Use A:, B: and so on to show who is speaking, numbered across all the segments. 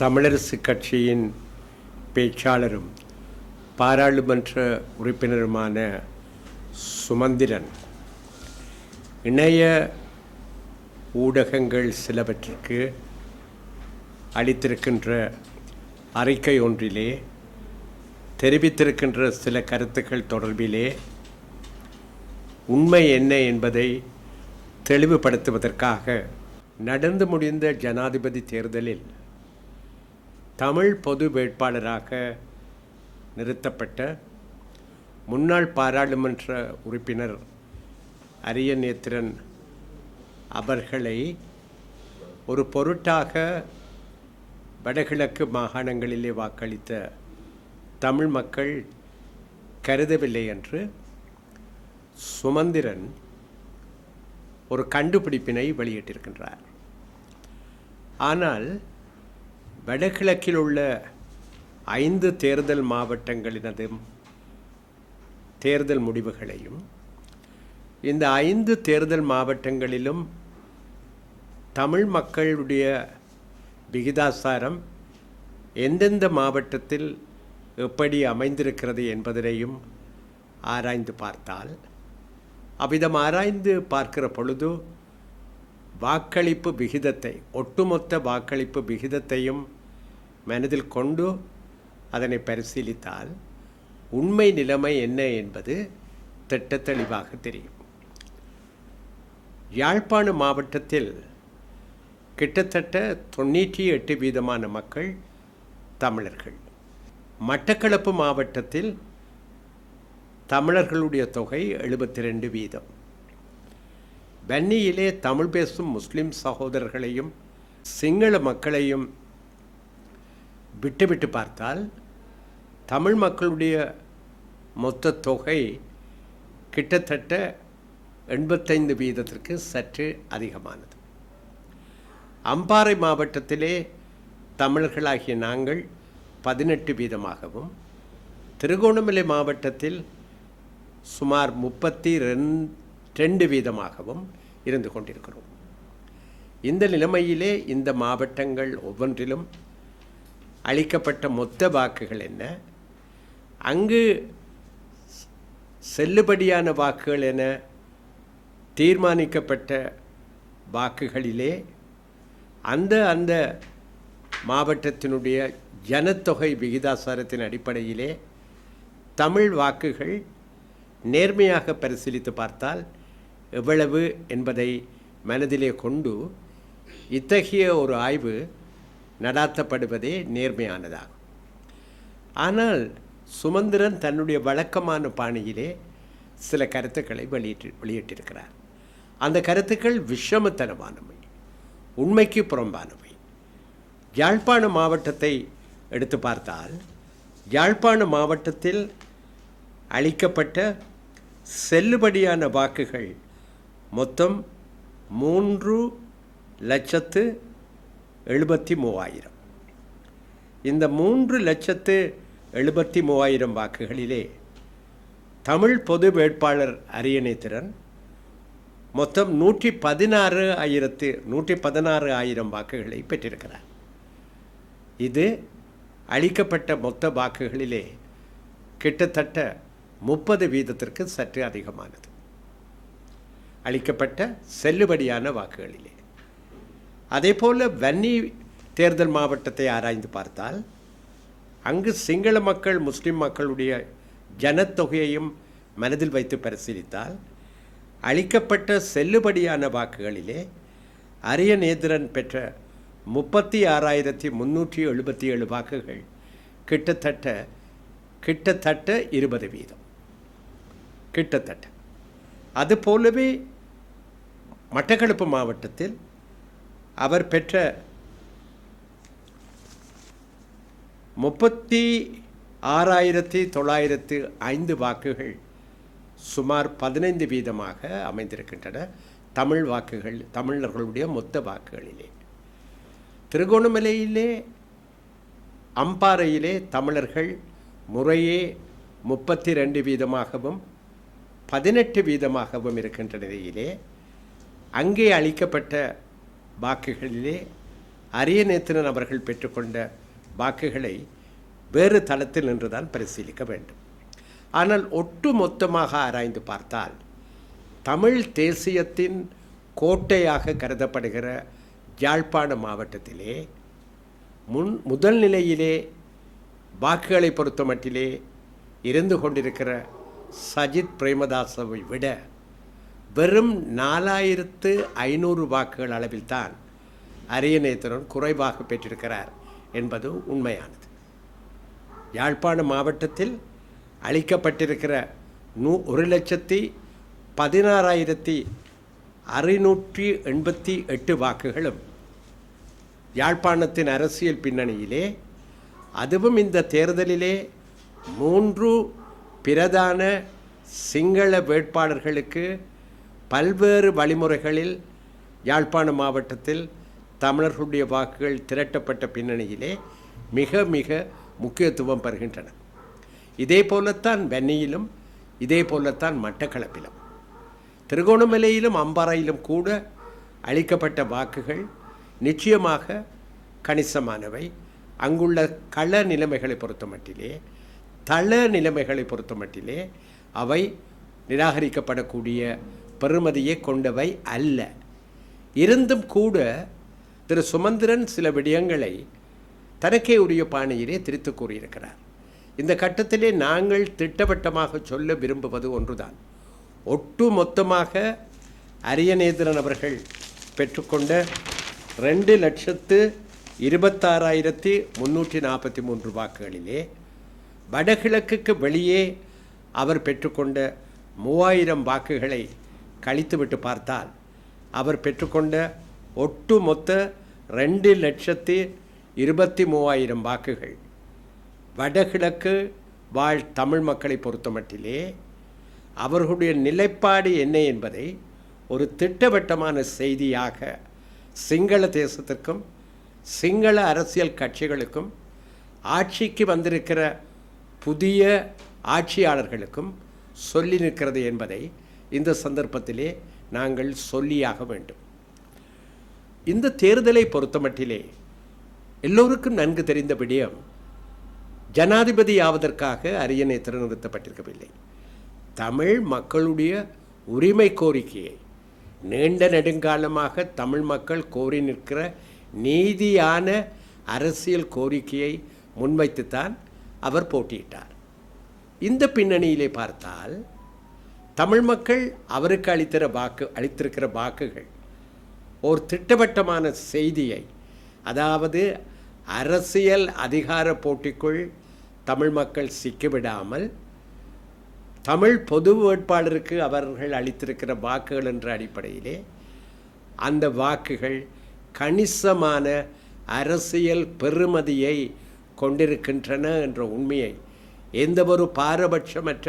A: தமிழரசு கட்சியின் பேச்சாளரும் பாராளுமன்ற உறுப்பினருமான சுமந்திரன். இணைய ஊடகங்கள் சிலவற்றிற்கு அளித்திருக்கின்ற அறிக்கை ஒன்றிலே தெரிவித்திருக்கின்ற சில கருத்துக்கள் தொடர்பிலே உண்மை என்ன என்பதை தெளிவுபடுத்துவதற்காக நடந்து முடிந்த ஜனாதிபதி தேர்தலில் தமிழ் பொது வேட்பாளராக நிறுத்தப்பட்ட முன்னாள் பாராளுமன்ற உறுப்பினர் அரியநேத்திரன் அவர்களை ஒரு பொருட்டாக வடகிழக்கு மாகாணங்களிலே வாக்களித்த தமிழ் மக்கள் கருதவில்லை என்று சுமந்திரன் ஒரு கண்டுபிடிப்பினை வெளியிட்டிருக்கின்றார். ஆனால் வடகிழக்கில் உள்ள ஐந்து தேர்தல் மாவட்டங்களினதும் தேர்தல் முடிவுகளையும் இந்த ஐந்து தேர்தல் மாவட்டங்களிலும் தமிழ் மக்களுடைய விகிதாசாரம் எந்தெந்த மாவட்டத்தில் எப்படி அமைந்திருக்கிறது என்பதனையும் ஆராய்ந்து பார்த்தால் அவ்விதம் ஆராய்ந்து பார்க்கிற பொழுது வாக்களிப்பு விகிதத்தை ஒட்டுமொத்த வாக்களிப்பு விகிதத்தையும் மனதில் கொண்டு அதனை பரிசீலித்தால் உண்மை நிலைமை என்ன என்பது திட்ட தெளிவாக தெரியும். யாழ்ப்பாண மாவட்டத்தில் கிட்டத்தட்ட தொண்ணூற்றி எட்டு வீதமான மக்கள் தமிழர்கள். மட்டக்களப்பு மாவட்டத்தில் தமிழர்களுடைய தொகை எழுபத்தி ரெண்டு வீதம். வன்னியிலே தமிழ் பேசும் முஸ்லிம் சகோதரர்களையும் சிங்கள மக்களையும் விட்டுவிட்டு பார்த்தால் தமிழ் மக்களுடைய மொத்த தொகை கிட்டத்தட்ட எண்பத்தைந்து வீதத்திற்கு சற்று அதிகமானது. அம்பாறை மாவட்டத்திலே தமிழர்களாகிய நாங்கள் பதினெட்டு வீதமாகவும் திருகோணமலை மாவட்டத்தில் சுமார் முப்பத்தி ரெண் ரெண்டு வீதமாகவும் இருந்து கொண்டிருக்கிறோம். இந்த நிலைமையிலே இந்த மாவட்டங்கள் ஒவ்வொன்றிலும் அளிக்கப்பட்ட மொத்த வாக்குகள் என்ன? அங்கு செல்லுபடியான வாக்குகள் என தீர்மானிக்கப்பட்ட வாக்குகளிலே அந்த அந்த மாவட்டத்தினுடைய ஜனத்தொகை விகிதாசாரத்தின் அடிப்படையிலே தமிழ் வாக்குகள் நேர்மையாக பரிசீலித்து பார்த்தால் எவ்வளவு என்பதை மனதிலே கொண்டு இத்தகைய ஒரு ஆய்வு நடாத்தப்படுவதே நேர்மையானதாகும். ஆனால் சுமந்திரன் தன்னுடைய வழக்கமான பாணியிலே சில கருத்துக்களை வெளியிட்டு வெளியிட்டிருக்கிறார். அந்த கருத்துக்கள் விஷமத்தனமானவை உண்மைக்கு புறம்பானவை யாழ்ப்பாண மாவட்டத்தை எடுத்து பார்த்தால் யாழ்ப்பாண மாவட்டத்தில் அளிக்கப்பட்ட செல்லுபடியான வாக்குகள் மொத்தம் மூன்று லட்சத்து எழுபத்தி மூவாயிரம். இந்த மூன்று லட்சத்து எழுபத்தி மூவாயிரம் வாக்குகளிலே தமிழ் பொது வேட்பாளர் அரியணைத்திறன் மொத்தம் நூற்றி பதினாறு ஆயிரத்து நூற்றி பதினாறு ஆயிரம் வாக்குகளை பெற்றிருக்கிறார். இது அளிக்கப்பட்ட மொத்த வாக்குகளிலே கிட்டத்தட்ட முப்பது வீதத்திற்கு சற்று அதிகமானது. அளிக்கப்பட்ட செல்லுபடியான வாக்குகளிலே. அதே போல் வன்னி தேர்தல் மாவட்டத்தை ஆராய்ந்து பார்த்தால் அங்கு சிங்கள மக்கள் முஸ்லீம் மக்களுடைய ஜனத்தொகையையும் மனதில் வைத்து பரிசீலித்தால் அளிக்கப்பட்ட செல்லுபடியான வாக்குகளிலே அரியநேந்திரன் பெற்ற முப்பத்தி ஆறாயிரத்தி முந்நூற்றி எழுபத்தி ஏழு வாக்குகள் கிட்டத்தட்ட கிட்டத்தட்ட இருபது வீதம். கிட்டத்தட்ட. அதுபோலவே மட்டக்களப்பு மாவட்டத்தில் அவர் பெற்ற முப்பத்தி ஆறாயிரத்தி தொள்ளாயிரத்து ஐந்து வாக்குகள் சுமார் பதினைந்து வீதமாக அமைந்திருக்கின்றன. தமிழ் வாக்குகள் தமிழர்களுடைய மொத்த வாக்குகளிலே. திருகோணமலையிலே அம்பாறையிலே தமிழர்கள் முறையே முப்பத்தி ரெண்டு வீதமாகவும் பதினெட்டு வீதமாகவும் இருக்கின்ற நிலையிலே அங்கே அளிக்கப்பட்ட வாக்குகளிலே அரியநேத்திரன் அவர்கள் பெற்றுக்கொண்ட வாக்குகளை வேறு தளத்தில் நின்றுதான் பரிசீலிக்க வேண்டும். ஆனால் ஒட்டு மொத்தமாக ஆராய்ந்து பார்த்தால் தமிழ் தேசியத்தின் கோட்டையாக கருதப்படுகிற யாழ்ப்பாண மாவட்டத்திலே முன் முதல் நிலையிலே வாக்குகளை பொறுத்த மட்டிலே இருந்து கொண்டிருக்கிற சஜித் பிரேமதாசவை விட வெறும் நாலாயிரத்து ஐநூறு வாக்குகள் அளவில்தான் அரியநேத்திரன் குறைவாக பெற்றிருக்கிறார் என்பது உண்மையானது. யாழ்ப்பாண மாவட்டத்தில் அளிக்கப்பட்டிருக்கிற நூ ஒரு லட்சத்தி பதினாறாயிரத்தி அறுநூற்றி எண்பத்தி எட்டு வாக்குகளும் யாழ்ப்பாணத்தின் அரசியல் பின்னணியிலே அதுவும் இந்த தேர்தலிலே மூன்று பிரதான சிங்கள வேட்பாளர்களுக்கு பல்வேறு வழிமுறைகளில் யாழ்ப்பாண மாவட்டத்தில் தமிழர்களுடைய வாக்குகள் திரட்டப்பட்ட பின்னணியிலே மிக மிக முக்கியத்துவம் பெறுகின்றன. இதே போலத்தான் வெண்ணியிலும் இதே போலத்தான் மட்டக்களப்பிலும். திருகோணமலையிலும் அம்பாறையிலும் கூட அளிக்கப்பட்ட வாக்குகள் நிச்சயமாக கணிசமானவை. அங்குள்ள கள நிலைமைகளை பொறுத்த மட்டிலே தள நிலைமைகளை பொறுத்த மட்டிலே அவை நிராகரிக்கப்படக்கூடிய பெறுமதியை கொண்டவை அல்ல. இருந்தும் கூட திரு சுமந்திரன் சில விடயங்களை தனக்கே உரிய பாணியிலே திரித்து கூறியிருக்கிறார். இந்த கட்டத்திலே நாங்கள் திட்டவட்டமாக சொல்ல விரும்புவது ஒன்றுதான். ஒட்டு மொத்தமாக அரியநேந்திரன் அவர்கள் பெற்றுக்கொண்ட ரெண்டு லட்சத்து இருபத்தாறாயிரத்தி முந்நூற்றி நாற்பத்தி மூன்று வாக்குகளிலே வடகிழக்குக்கு வெளியே அவர் பெற்றுக்கொண்ட மூவாயிரம் வாக்குகளை கழித்துவிட்டு பார்த்தால் அவர் பெற்றுக்கொண்ட ஒட்டு மொத்த ரெண்டு லட்சத்தி இருபத்தி மூவாயிரம் வாக்குகள். வடகிழக்கு வாழ் தமிழ் மக்களை பொறுத்தமட்டிலே அவர்களுடைய நிலைப்பாடு என்ன என்பதை ஒரு திட்டவட்டமான செய்தியாக சிங்கள தேசத்திற்கும் சிங்கள அரசியல் கட்சிகளுக்கும் ஆட்சிக்கு வந்திருக்கிற புதிய ஆட்சியாளர்களுக்கும் சொல்லி நிற்கிறது என்பதை இந்த சந்தர்ப்பத்திலே நாங்கள் சொல்லியாக வேண்டும். இந்த தேர்தலை பொறுத்தமட்டிலே எல்லோருக்கும் நன்கு தெரிந்த விடயம் ஜனாதிபதி ஆவதற்காக அரியணை திறநிறுத்தப்பட்டிருக்கவில்லை தமிழ் மக்களுடைய உரிமை கோரிக்கையை நீண்ட நெடுங்காலமாக தமிழ் மக்கள் கோரி நிற்கிற நீதியான அரசியல் கோரிக்கையை முன்வைத்துத்தான் அவர் போட்டியிட்டார். இந்த பின்னணியிலே பார்த்தால் தமிழ் மக்கள் அவருக்கு அளித்திற வாக்கு அளித்திருக்கிற வாக்குகள். ஒரு திட்டவட்டமான செய்தியை அதாவது அரசியல் அதிகார போட்டிக்குள் தமிழ் மக்கள் சிக்கிவிடாமல் தமிழ் பொது வேட்பாளருக்கு அவர்கள் அளித்திருக்கிற வாக்குகள் என்ற அடிப்படையிலே அந்த வாக்குகள் கணிசமான அரசியல் பெறுமதியை கொண்டிருக்கின்றன என்ற உண்மையை எந்த ஒரு பாரபட்சமற்ற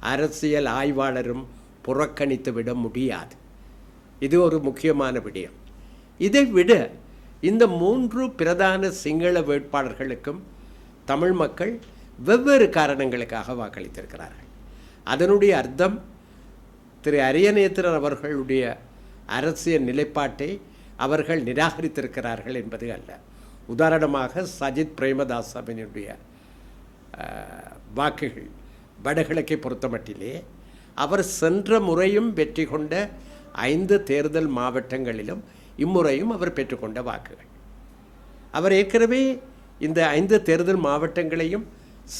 A: அரசியல் ஆய்வாளரும் புறக்கணித்து விட முடியாது. இது ஒரு முக்கியமான விடயம். இதை விட இந்த மூன்று பிரதான சிங்கள வேட்பாளர்களுக்கும் தமிழ் மக்கள் வெவ்வேறு காரணங்களுக்காக வாக்களித்திருக்கிறார்கள். அதனுடைய அர்த்தம் திரு அரியநேத்திரன் அவர்களுடைய அரசியல் நிலைப்பாட்டை அவர்கள் நிராகரித்திருக்கிறார்கள் என்பது அல்ல. உதாரணமாக சஜித் பிரேமதாசவினுடைய வாக்குகள். வடகிழக்கை பொறுத்தமட்டிலே அவர் சென்ற முறையும் வெற்றி கொண்ட ஐந்து தேர்தல் மாவட்டங்களிலும் இம்முறையும் அவர் பெற்றுக்கொண்ட வாக்குகள். அவர் ஏற்கனவே இந்த ஐந்து தேர்தல் மாவட்டங்களையும்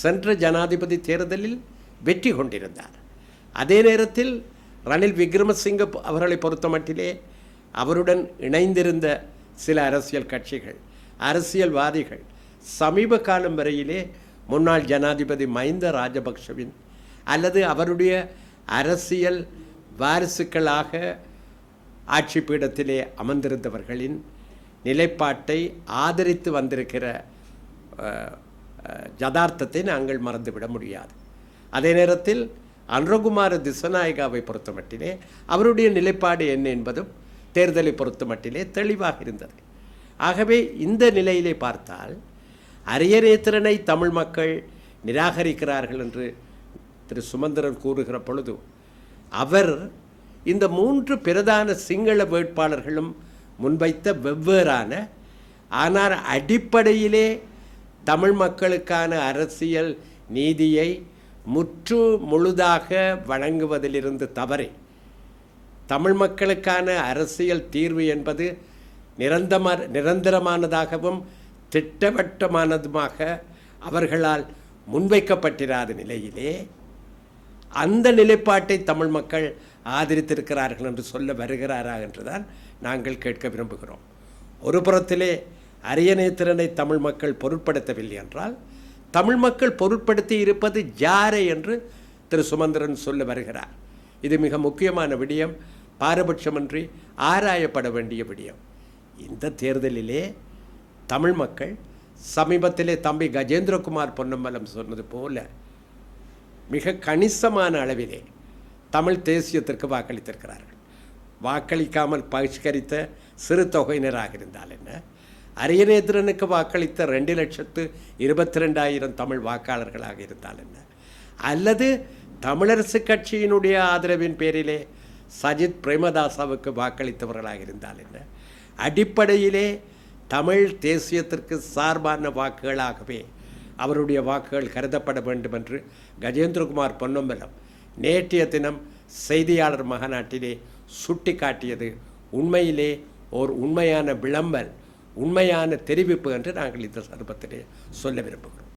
A: சென்ற ஜனாதிபதி தேர்தலில் வெற்றி கொண்டிருந்தார். அதே நேரத்தில் ரணில் விக்ரமசிங்க அவர்களை பொறுத்தமட்டிலே அவருடன் இணைந்திருந்த சில அரசியல் கட்சிகள் அரசியல்வாதிகள் சமீப காலம் வரையிலே முன்னாள் ஜனாதிபதி மஹிந்த ராஜபக்ஷவின் அல்லது அவருடைய அரசியல் வாரிசுக்களாக ஆட்சி பீடத்திலே அமர்ந்திருந்தவர்களின் நிலைப்பாட்டை ஆதரித்து வந்திருக்கிற யதார்த்தத்தை நாங்கள் மறந்துவிட முடியாது. அதே நேரத்தில் அன்றகுமார திசநாயகாவை பொறுத்த மட்டிலே அவருடைய நிலைப்பாடு என்ன என்பதும் தேர்தலை பொறுத்த மட்டிலே தெளிவாக இருந்தது. ஆகவே இந்த நிலையிலே பார்த்தால் அரியரேத்திரனை தமிழ் மக்கள் நிராகரிக்கிறார்கள் என்று திரு சுமந்திரன் கூறுகிற பொழுது அவர் இந்த மூன்று பிரதான சிங்கள வேட்பாளர்களும் முன்வைத்த வெவ்வேறான ஆனால் அடிப்படையிலே தமிழ் மக்களுக்கான அரசியல் நீதியை முற்று முழுதாக வழங்குவதிலிருந்து தவறே. தமிழ் மக்களுக்கான அரசியல் தீர்வு என்பது நிரந்தம நிரந்தரமானதாகவும் திட்டவட்டமானதுமாக அவர்களால் முன்வைக்கப்பட்டிராத நிலையிலே அந்த நிலைப்பாட்டை தமிழ் மக்கள் ஆதரித்திருக்கிறார்கள் என்று சொல்ல வருகிறாரா என்றுதான் நாங்கள் கேட்க விரும்புகிறோம். ஒரு புறத்திலே அரியணை திறனை தமிழ் மக்கள் பொருட்படுத்தவில்லை என்றால் தமிழ் மக்கள் பொருட்படுத்தி இருப்பது ஜாரை என்று திரு சுமந்திரன் சொல்ல வருகிறார். இது மிக முக்கியமான விடயம் பாரபட்சமின்றி ஆராயப்பட வேண்டிய விடயம். இந்த தேர்தலிலே தமிழ் மக்கள் சமீபத்திலே தம்பி கஜேந்திரகுமார் பொன்னம்பலம் சொன்னது போல மிக கணிசமான அளவிலே தமிழ் தேசியத்திற்கு வாக்களித்திருக்கிறார்கள். வாக்களிக்காமல் பகிஷ்கரித்த சிறு தொகையினராக இருந்தால் என்ன? அரியநேத்திரனுக்கு வாக்களித்த ரெண்டு லட்சத்து இருபத்தி ரெண்டாயிரம் தமிழ் வாக்காளர்களாக இருந்தால் என்ன? அல்லது தமிழரசு கட்சியினுடைய ஆதரவின் பேரிலே சஜித் பிரேமதாசாவுக்கு வாக்களித்தவர்களாக இருந்தால் என்ன? அடிப்படையிலே தமிழ் தேசியத்திற்கு சார்பான வாக்குகளாகவே அவருடைய வாக்குகள் கருதப்பட வேண்டும் என்று கஜேந்திரகுமார் பொன்னம்பலம் நேற்றைய தினம் செய்தியாளர் மகநாட்டிலே சுட்டிக்காட்டியது. உண்மையிலே ஓர் உண்மையான விளம்பல் உண்மையான தெரிவிப்பு என்று நாங்கள் இந்த சந்தர்ப்பத்திலே சொல்ல விரும்புகிறோம்.